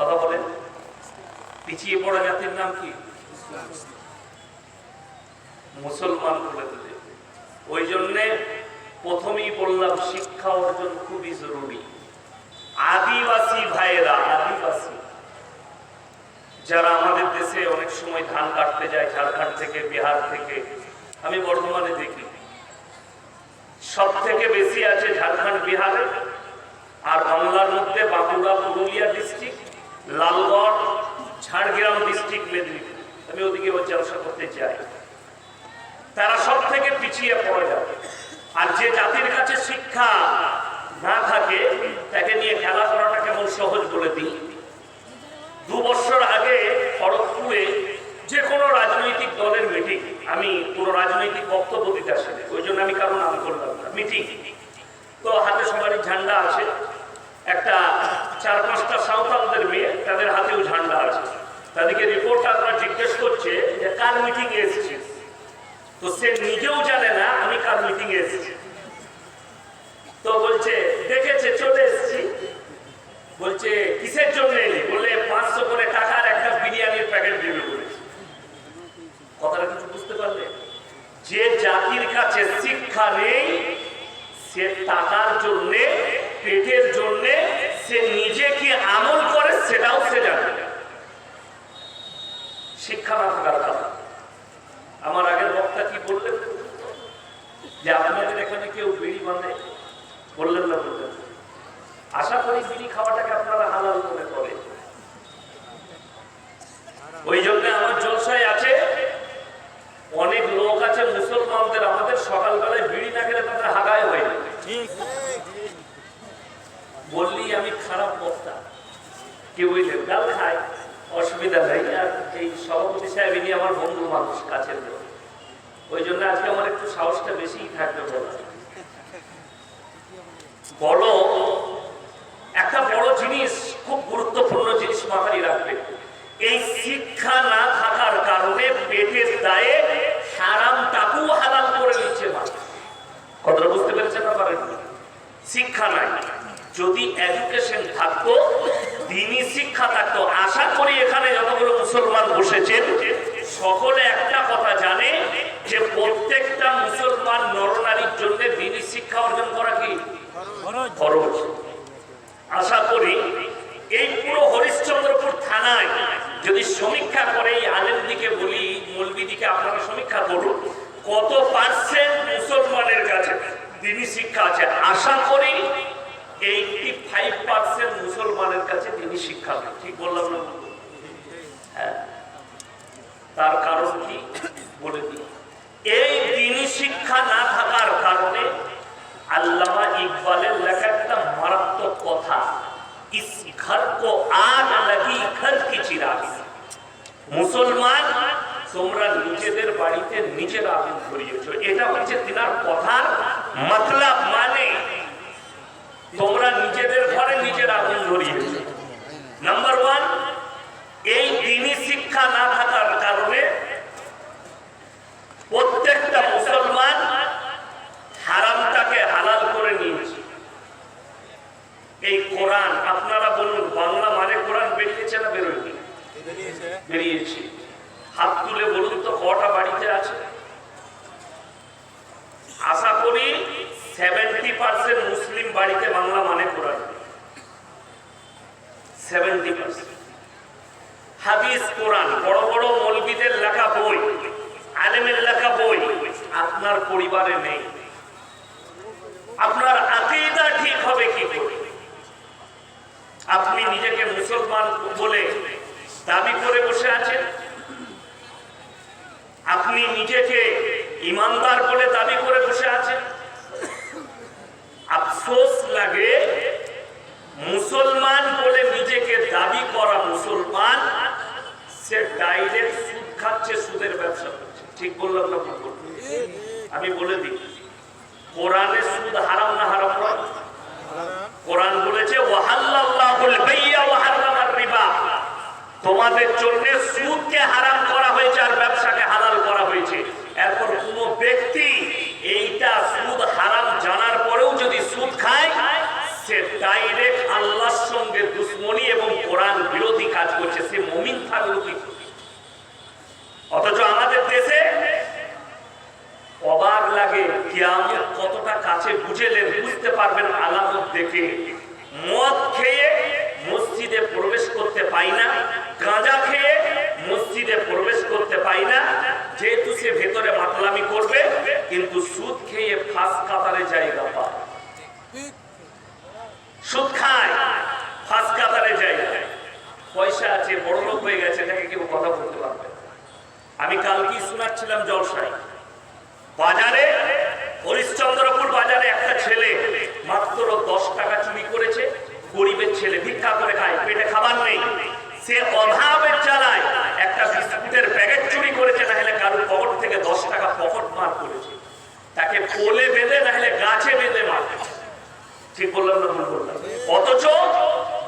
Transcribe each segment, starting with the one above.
কথা বলেন পিছিয়ে পড়া জাতির নাম কি? মুসলমান বলে দিলে। ওই জন্যে প্রথমেই বললাম, শিক্ষা অর্জন খুবই জরুরি। আদিবাসী ভাইয়েরা, আদিবাসী, যারা আমাদের দেশে অনেক সময় ধান কাটতে যায়, ঝাড়খণ্ড থেকে, বিহার থেকে, আমি বর্ধমানে দেখি। সব থেকে বেশি আছে ঝাড়খণ্ড, বিহারে, আর বাংলার মধ্যে বাঁকুড়া, পুরুলিয়া ডিস্ট্রিক্ট লালগড়, ঝাড়গ্রাম ডিস্ট্রিক্ট মেদিনীপুর। আমি ওদিকে জলসা করতে চাই। তারা সব থেকে পিছিয়ে পড়ে যাবে। আর যে জাতির কাছে শিক্ষা না থাকে, তাকে নিয়ে খেলা করাটা কেমন সহজ বলে দিই? দু বছর আগে খড়গপুরে যে কোনো রাজনৈতিক দলের মিটিং আমি কোনো রাজনৈতিক বক্তব্য দিতে আসেনি। ওই জন্য আমি কারও নাম করলাম মিটিং তো হাতে সবারই ঝান্ডা আছে একটা চার পাঁচটা সাঁওতালদের মেয়ে তাদের হাতেও ঝান্ডা আছে রিপোর্টাররা জিজ্ঞেস করছে যে, কার মিটিং তো সে নিজেও জানে না, আমি কার মিটিং এসেছি। তো বলছে, দেখেছে, চলে এসেছি। বলছে, কিসের জন্য এলি? বললে, পাঁচশো করে টাকার একটা বিরিয়ানির প্যাকেট দেবে কথাটা কিছু বুঝতে পারলে? যে জাতির কাছে শিক্ষা নেই, সে টাকার জন্য, পেটের জন্য, সে নিজে কি আমল করে, সেটাও সে জানে। শিক্ষা না থাকার কথা। আমার আগের বক্তা কি বললেন? যে আপনাদের এখানে কেউ বিড়ি বাঁধে? বললেন না বললেন। আশা করি বিড়ি খাওয়াটাকে আপনারা হালাল মনে করে ওই জন্য আমার জলসায় আছে। অনেক লোক আছে, মুসলমানদের আমাদের সকালবেলায় বিড়ি না খেলে তাদের হাগায় হয়। না বললি আমি খারাপ বক্তা। কি বুঝলেন গাল খায়। অসুবিধা নেই। আর এই সভাপতি সাহেব, ইনি আমার বন্ধু মানুষ, কাছের লোক। ওই জন্য আজকে আমার একটু সাহসটা বেশিই থাকবে বলা বড় একটা বড় জিনিস, খুব গুরুত্বপূর্ণ জিনিস মাথায় রাখবে। এই শিক্ষা না থাকার কারণে পেটের দায়ে হারামটাকেও হালাল করে নিচ্ছে মানুষ। কথাটা বুঝতে পেরেছেন না পারেন শিক্ষা নাই। যদি এডুকেশন থাকতো দিনই শিক্ষা থাকতো। আশা করি এখানে যতগুলো মুসলমান বসেছেন, সকলে একটা কথা জানে যে প্রত্যেকটা মুসলমান নরনারীর জন্য দিনই শিক্ষা অর্জন করা কি? খরচ আশা করি এই পুরো হরিশ্চন্দ্রপুর থানায় যদি সমীক্ষা করে, এই আলেম দিকে বলি, মৌলবি দিকে আপনারা সমীক্ষা করুন, কত পার্সেন্ট মুসলমানের কাছে দিনী শিক্ষা আছে? আশা করি মুসলমানের কাছে দিনী শিক্ষা নেই। ঠিক বললাম না? হ্যাঁ। তার কারণ কি? বলে দিই। এই দিনী শিক্ষা না থাকার কারণে আল্লামা ইকবালের লেখা একটা মারাত্মক কথা, ইস মুসলমান, তোমরা নিজেদের বাড়িতে নিজের আগুন ধরিয়েছো। এটা হচ্ছে তিনার কথার মতলব মানে তোমরা নিজেদের ঘরে নিজের আগুন ধরিয়েছো নাম্বার ওয়ান এই দিনী শিক্ষা না থাকার কারণে প্রত্যেকটা মুসলমান হারামটাকে হালাল করে নিয়েছে এই কোরআন আপনারা বলুন বাংলা মানে কোরআন বেরিয়েছে না বেরোয়নি বেরিয়েছে। হাত তুলে বলুন তো, কটা বাড়িতে আছে? আশা করি সেভেন্টি পার্সেন্ট মুসলিম বাড়িতে বাংলা মানে কোরআন। সেভেন্টি পার্সেন্ট হাদিস, কোরআন, বড় বড় মৌলবীদের লেখা বই, আলেমের লেখা বই, আপনার পরিবারে নেই। আপনার আকিদা ঠিক হবে কি করে? আপনি নিজেকে মুসলমান বলে দাবি করে বসে আছেন? আপনি নিজেকে ইমানদার বলে দাবি করে বসে আছেন? আফসোস লাগে মুসলমান বলে নিজেকে দাবি করা মুসলমান, সে ডাইরেক্ট সুদ খাচ্ছে, সুদের ব্যবসা করছে। ঠিক বললাম না আমি বলে দিই, কোরআনে সুদ হারাম তোমাদের জন্য সুদকে হারাম করা হয়েছে আর ব্যবসাকে হালাল করা হয়েছে। এরপর কোন ব্যক্তি এইটা সুদ হারাম জানার পরেও যদি সুদ খায়, সে ডাইরেক্ট আল্লাহর সঙ্গে দুশ্মনী এবং কোরআন বিরোধী কাজ করছে। সে মমিন থাকল কি? অথচ আমাদের দেশে অবাক লাগে, কিয়ামত কতটা কাছে বুঝেলেন বুঝতে পারবেন আলামত দেখে। মদ খেয়ে মসজিদে প্রবেশ করতে পাই না, গাঁজা খেয়ে মসজিদে প্রবেশ করতে পাই না। যেহেতু সে ভেতরে মাতলামি করবে, কিন্তু সুদ খেয়ে ফাঁস কাতারে জায়গা পায়। সুদ খায়, ফাঁস কাতারে জায়গা। পয়সা আছে, বড় লোক হয়ে গেছে তাকে কেউ কথা বলতে পারবে। আমি কালকে শোনাচ্ছিলাম জলসাই বাজারে হরিশ্চন্দ্রপুর বাজারে একটা ছেলে মাত্র দশ টাকা চুরি করেছে গরিবের ছেলে ভিক্ষা করে খায় পেটে খাবার নেই সে অভাবের চালায় একটা বিস্কুটের প্যাকেট চুরি করেছে না হলে কারোর পকেট থেকে দশ টাকা পকেট মার করেছে তাকে কোলে বেঁধে না হলে গাছে বেঁধে মার ঠিক বললাম না ভুল বললাম অথচ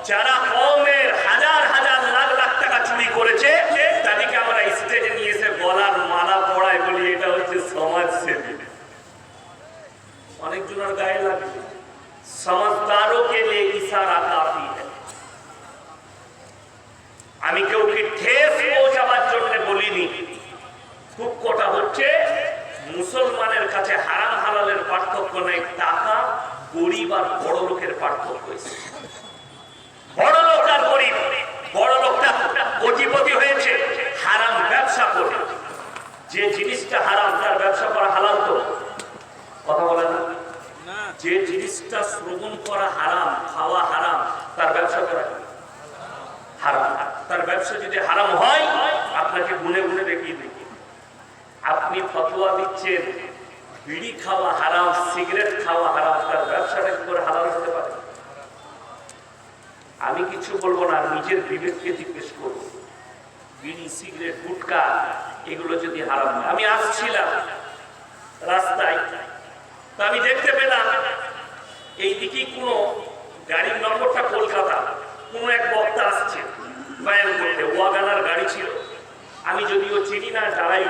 যারা কমের হাজার হাজার লাখ লাখ টাকা চুরি করেছে তাদেরকে আমরা স্টেজে নিয়ে এসে গলার মালা পড়ায় বলি এটা হচ্ছে সমাজ সেবী অনেকজনের গায়ে লাগবে समझदारों के लिए इशारा काफी है আমি কেউকে ঠেস পৌঁছাবার জন্য বলিনি। খুব কটা হচ্ছে, মুসলমানের কাছে হারাম হালালের পার্থক্য নেই, টাকা, গরিব আর বড় লোকের পার্থক্য বড় লোক আর গরিব, বড় লোকটা কোটিপতি হয়েছে, হারাম ব্যবসা করে। যে জিনিসটা হারাম, তার ব্যবসা করা হালাল তো? কথা বলে না। যে জিনিসটা শ্রবণ করা হারাম, খাওয়া হারাম, তার ব্যবসা করা হারাম। তার ব্যবসা যদি হারাম হয়, আপনাকে গুনে গুনে দেখিয়ে দেখি আপনি ফতোয়া দিচ্ছেন, বিড়ি খাওয়া হারাম, সিগারেট খাওয়া হারাম, তার ব্যবসাটা কি করে হালাল হতে পারে? আমি কিছু বলব না, নিজের বিবেককে জিজ্ঞেস করব। বিড়ি, সিগারেট, গুটকা, এগুলো যদি হারাম হয়। আমি আসছিলাম রাস্তায়, তো আমি দেখতে পেলাম এই দিকেই কোনো গাড়ির নম্বরটা কলকাতা। কোনো এক বক্তা আসছে। বায়ান করতে ওয়াগানার গাড়ি ছিল। আমি যদিও চিনি না, দাঁড়াই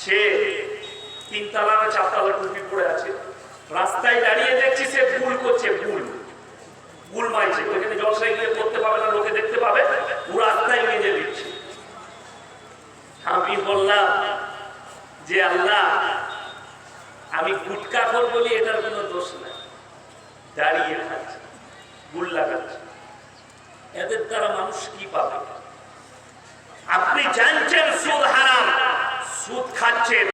সে তিনতলা চারতলা টুপি পরে আছে। রাস্তায় দাঁড়িয়ে দেখছি, সে ভুল করছে, ভুল। ভুল মাইছে। ওইখানে জলসাই করতে পাবে না, লোকে দেখতে পাবে। ও রাস্তায় মেজে দিচ্ছে আমি বললাম যে, আল্লাহ, আমি গুটকা খোর বলি, এটার কোনো দোষ নাই। দাঁড়িয়ে খাচ্ছে গুল লাগাচ্ছে। এদের দ্বারা মানুষ কি পাবে? আপনি জানছেন সুদ হারাম সুদ খাচ্ছেন।